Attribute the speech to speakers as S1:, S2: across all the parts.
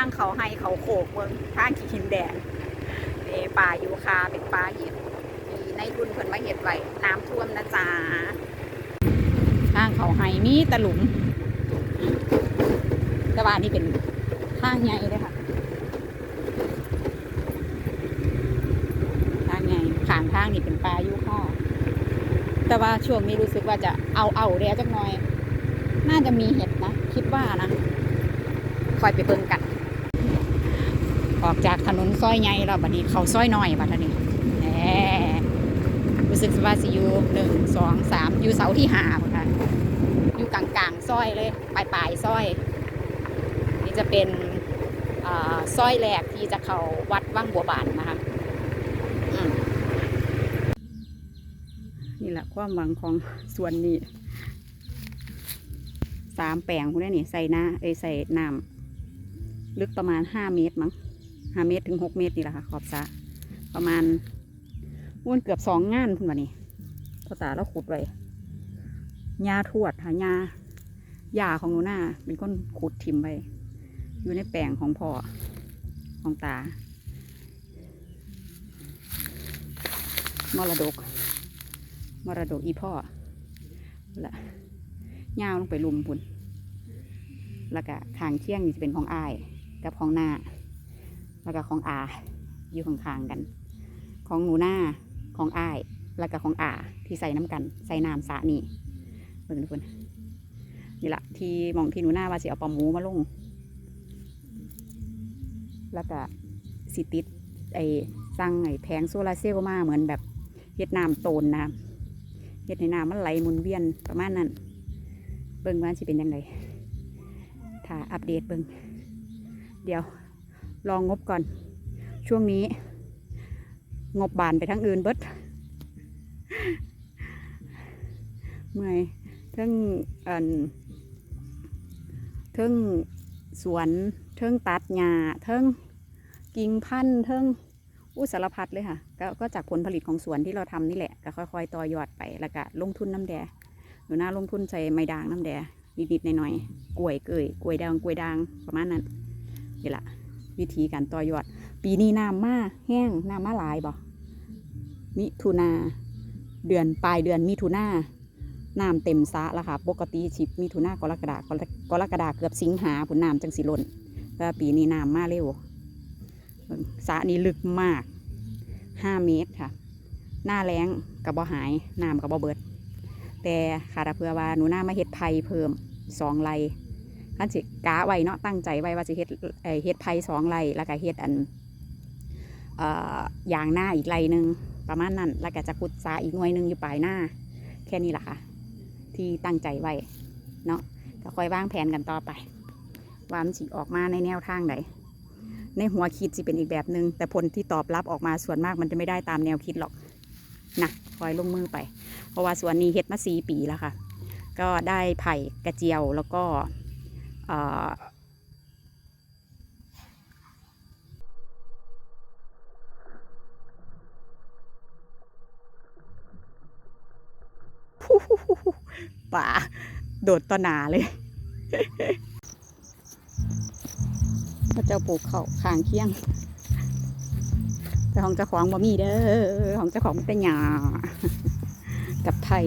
S1: างเขาให้เขาโขกเมืองทางขีหินแดงเอป่ายูคาเป็นป่าเห็ดมีในทุนเพิ่นมาเห็ดไว้น้ำท่วมนะจ๊ะทางเขาให้มีตะหลุมแต่ว่านี่เป็นทางใหญ่เลยค่ะทางใหญ่ขางทางนี่เป็นป่ายูคาแต่ว่าช่วงนี้รู้สึกว่าจะเอาเอาเดียจักหน่อย น่าจะมีเห็ดนะ คิดว่านะ คอยไปเบิ่งกัน ออกจากถนนซอยใหญ่แล้วบัดนี้เขาซอยน้อยบัดนี้แหมรู้สึกว่าสิอยู่หนึ่งสองสามอยู่เสาที่ห้าค่ะอยู่กลางๆซอยเลยปลายปลายๆซอย นี่จะเป็นอ่าซอยแรกที่จะเข้าวัดว่างบัวบานนะคะนี่แหละความหวังของส่วนนี้สามแปลงพวกนี้นี่ใส่น้าเอใส่น้ำลึกประมาณห้าเมตรมั้ง ห้าเมตรถึงหกเมตรนี่แหละค่ะ ขอบสระประมาณวนเกือบสองงานพุ่นวะนี่ภาษาเราขุดไว้ยาทวดค่ะยายาของหนูหน้าเป็นคนขุดทิมไปอยู่ในแปลงของพ่อของตามรดก มรดกอีพ่อละย่าวลงไปลุมพุ่นแล้วก็ขางเที่ยงนี่จะเป็นของอาย กับของหน้า แล้วก็ของอาอยู่ข้างๆกัน ของหนูหน้าของอาย แล้วก็ของอาที่ใส่น้ำกันใส่น้ำสระนี่เบิ่งทุกคนนี่ละที่มองที่หนูหน้าว่าสิเอาปลาหมูมาลง แล้วก็สิติดไอ้สร้างไอ้แผงโซลาเซลล์มาเหมือนแบบเฮ็ดน้ำโตนนะเฮ็ดในน้ำมันไหลหมุนเวียนประมาณนั้น เบิ่งว่าสิเป็นยังไงถ้าอัปเดตเบิ่งเดี๋ยว ลองงบก่อน ช่วงนี้ งบบานไปทั้งอื่นเบิดเมื่อยเทิงอันเทิงสวนเทิงตัดหญ้าเทิงกิ่งพันธุ์เทิงอุสารพัดเลยค่ะกก็จากผลผลิตของสวนที่เราทำนี่แหละก็ค่อยๆต่อยอดไปแล้วก็ลงทุนน้ำแดหนูน่าลงทุนใส่ไม้ด่างน้ำแดงนิดๆหน่อยๆกล้วยเกยกล้วยดางกล้วยด่างประมาณนั้นนี่แหละ วิธีการต่อยอด ปีนี้น้ำมาแห้งน้ำมาหลายบ่มิถุนาเดือนปลายเดือนมิถุนาน้ำเต็มสะแล้วค่ะ ปกติชิบมิถุนากรกฎากรกรกฎาเกือบสิงหาผุนน้ำจังสิหล่นแต่ปีนี้น้ำมาเร็วสะนี้ลึกมากห้าเมตรค่ะ หน้าแรงกับบ่หายน้ำกับบ่เบิด แต่ขาดเพื่อว่าหนูหน้ามาเฮ็ดไผ่เพิ่มสองไร ขั้นสิกะไว้เนาะตั้งใจไว้ว่าจะเฮ็ดเอ่อเฮ็ดไผ่สองไรแล้วก็เฮ็ดอันเอ่อยางหน้าอีกไรหนึ่งประมาณนั้น แล้วก็จะขุดซาอีกหน่วยหนึ่งอยู่ปลายหน้า แค่นี้แหละค่ะ ที่ตั้งใจไว้เนาะก็ค่อยวางแผนกันต่อไปว่ามันสิออกมาในแนวทางไหนในหัวคิดสิเป็นอีกแบบหนึง่งแต่ผลที่ตอบรับออกมาส่วนมากมันจะไม่ได้ตามแนวคิดหรอกนะคอยลงมือไป เพราะว่าสวนนี้เฮ็ดมาสีปีแล้วค่ะ ก็ได้ไผ่กระเจียวแล้วก็ ป่าโดดต่อหนาเลยพระเจ้าปลูกเขาข้างเคียง แต่ของเจ้าของบ่มีเด้อของเจ้าของมันหยากับไทย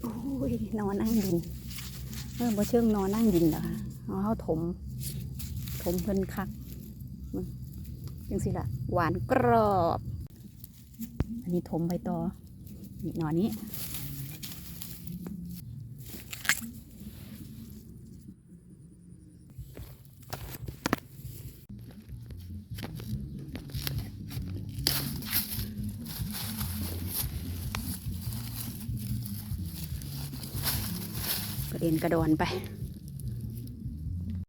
S1: โอ้ยนอนนั่งดินเออบ่เชิงนอนนั่งดินเหรอคะเอาเขาถม ถมเพิ่นคักยังสิละหวานกรอบ อันนี้ถมไปต่อนี่หนอนนี้ เด็นกระดอนไป